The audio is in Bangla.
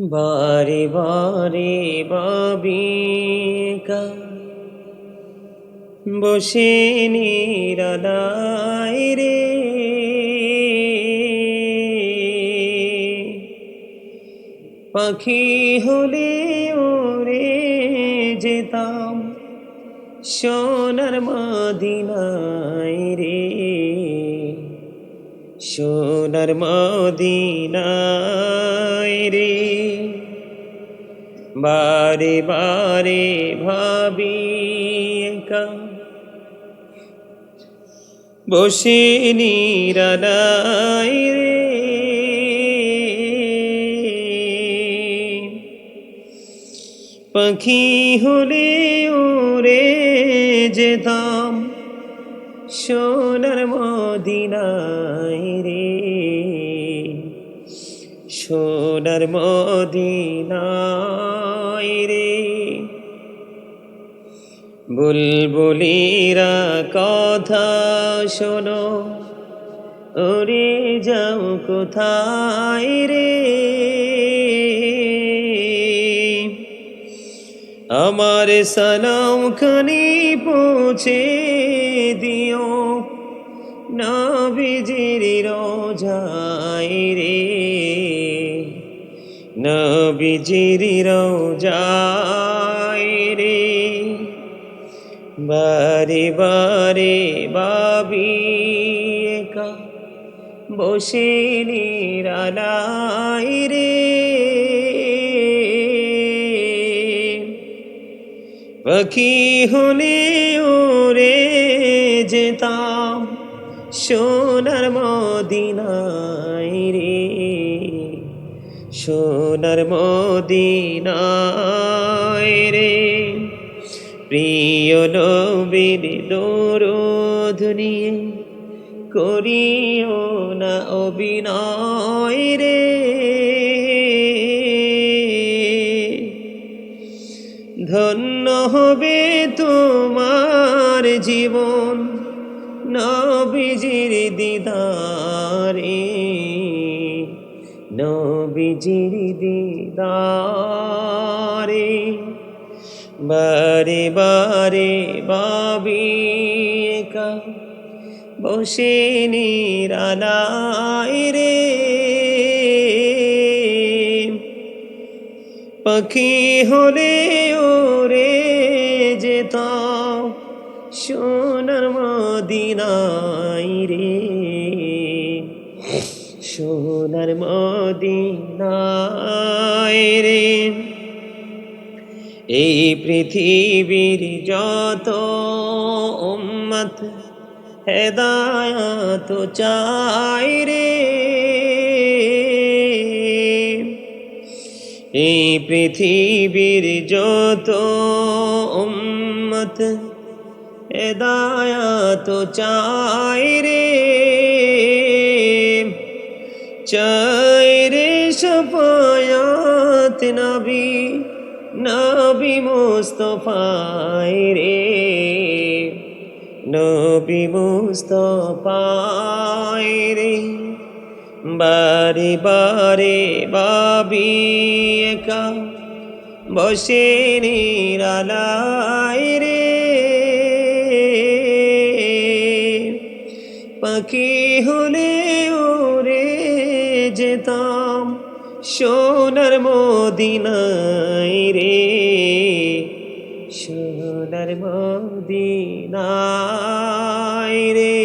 বারে বারে বাবিকা বসে নিরালায় রে। পাখি হলে ওরে যেতাম সোনার মদিনায় রে। সোনার মদিনায় রে। বারে বারে ভাবি বসে নিরালায় রে। পাখি হলে ওরে যেতাম সোনার মদিনায় রে। সোনার মদিনায় রে। বুলবুলিরা কথা শোনো, ওরে যাও কোথায় রে? আমার সালাম খানি পৌঁছে দিও। নবীজির রোজায় রে। নবীজির রোজায় রে। বারে বারে বাবি একা বসে নিরালায় রে। পাখি হলে ওরে যেতাম। সোনার মদিনায় রে, সোনার মদিনায় রে। প্রিয় নবীর দরদ নিয়ে করিও না অভিনয় রে। ধন্য হবে তোমার জীবন নবীজির দিদারে নবীজির দিদারে, বারে বারে বাবি একা বসে নিরালায় রে। পাখি হলে ওরে যেতাম সোনার মদিনায় রে। সোনার মদিনায় রে। এই পৃথিবীর যত উম্মত হেদায়াত চাই রে। এই পৃথিবীর যত উম্মত হেদায়াত চাই রে। চাই রে সফায়াত নবী নবী মুস্তফায় রে। নবী মুস্তফায় রে। বারে বারে বাবি একা বসে নিরালায় রে। পাখি হলে ওরে যেতাম সোনার মদিনাই রে সোনার মদিনায় রে।